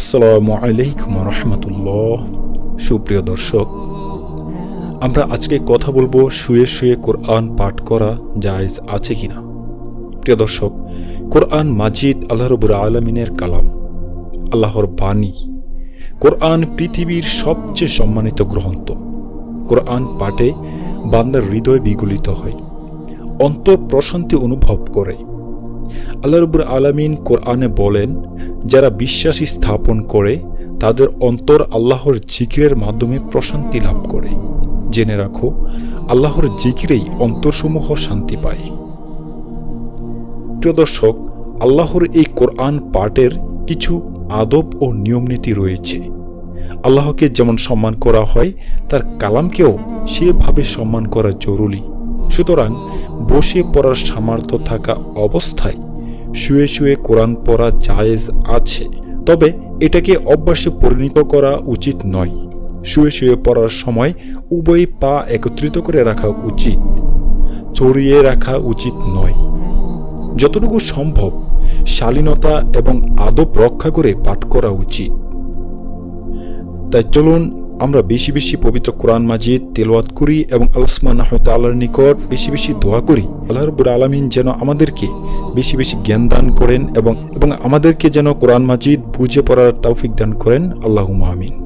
আসসালামু আলাইকুম রহমতুল্লাহ। সুপ্রিয় দর্শক, আমরা আজকে কথা বলব শুয়ে শুয়ে কোরআন পাঠ করা জায়জ আছে কিনা। প্রিয় দর্শক, কোরআন মাজিদ আল্লাহ রবুর আলমিনের কালাম, আল্লাহর বাণী। কোরআন পৃথিবীর সবচেয়ে সম্মানিত গ্রন্থ। কোরআন পাঠে বান্দার হৃদয় বিগলিত হয়, অন্তর প্রশান্তি অনুভব করে। আল্লাহ রবুর আলমিন কোরআনে বলেন, যারা বিশ্বাসী স্থাপন করে, তাদের অন্তর আল্লাহর জিকিরের মাধ্যমে প্রশান্তি লাভ করে। জেনে রাখো, আল্লাহর জিকিরেই অন্তরসমূহ শান্তি পায়। প্রিয় দর্শক, আল্লাহর এই কোরআন পাঠের কিছু আদব ও নিয়মনীতি রয়েছে। আল্লাহকে যেমন সম্মান করা হয়, তার কালামকেও সেভাবে সম্মান করা জরুরি। সুতরাং বসে পড়ার সামর্থ্য থাকা অবস্থায় শুয়ে শুয়ে কোরআন পড়া জায়েজ আছে। তবে এটাকে অভ্যাসে পরিণত করা উচিত নয়। শুয়ে শুয়ে পড়ার সময় উভয় পা একত্রিত করে রাখা উচিত চড়িয়ে রাখা উচিত নয়। যতটুকু সম্ভব শালীনতা এবং আদব রক্ষা করে পাঠ করা উচিত। তাই চলুন আমরা বেশি বেশি পবিত্র কোরআন মাজিদ, তেলওয়াত করি এবং আলসমান আল্লাহর নিকট বেশি বেশি দোয়া করি। আল্লাহ রবুর আলমিন যেন আমাদেরকে বেশি বেশি জ্ঞান দান করেন এবং এবং আমাদেরকে যেন কোরআন মাজিদ বুঝে পড়ার তৌফিক দান করেন। আল্লাহ আমিন।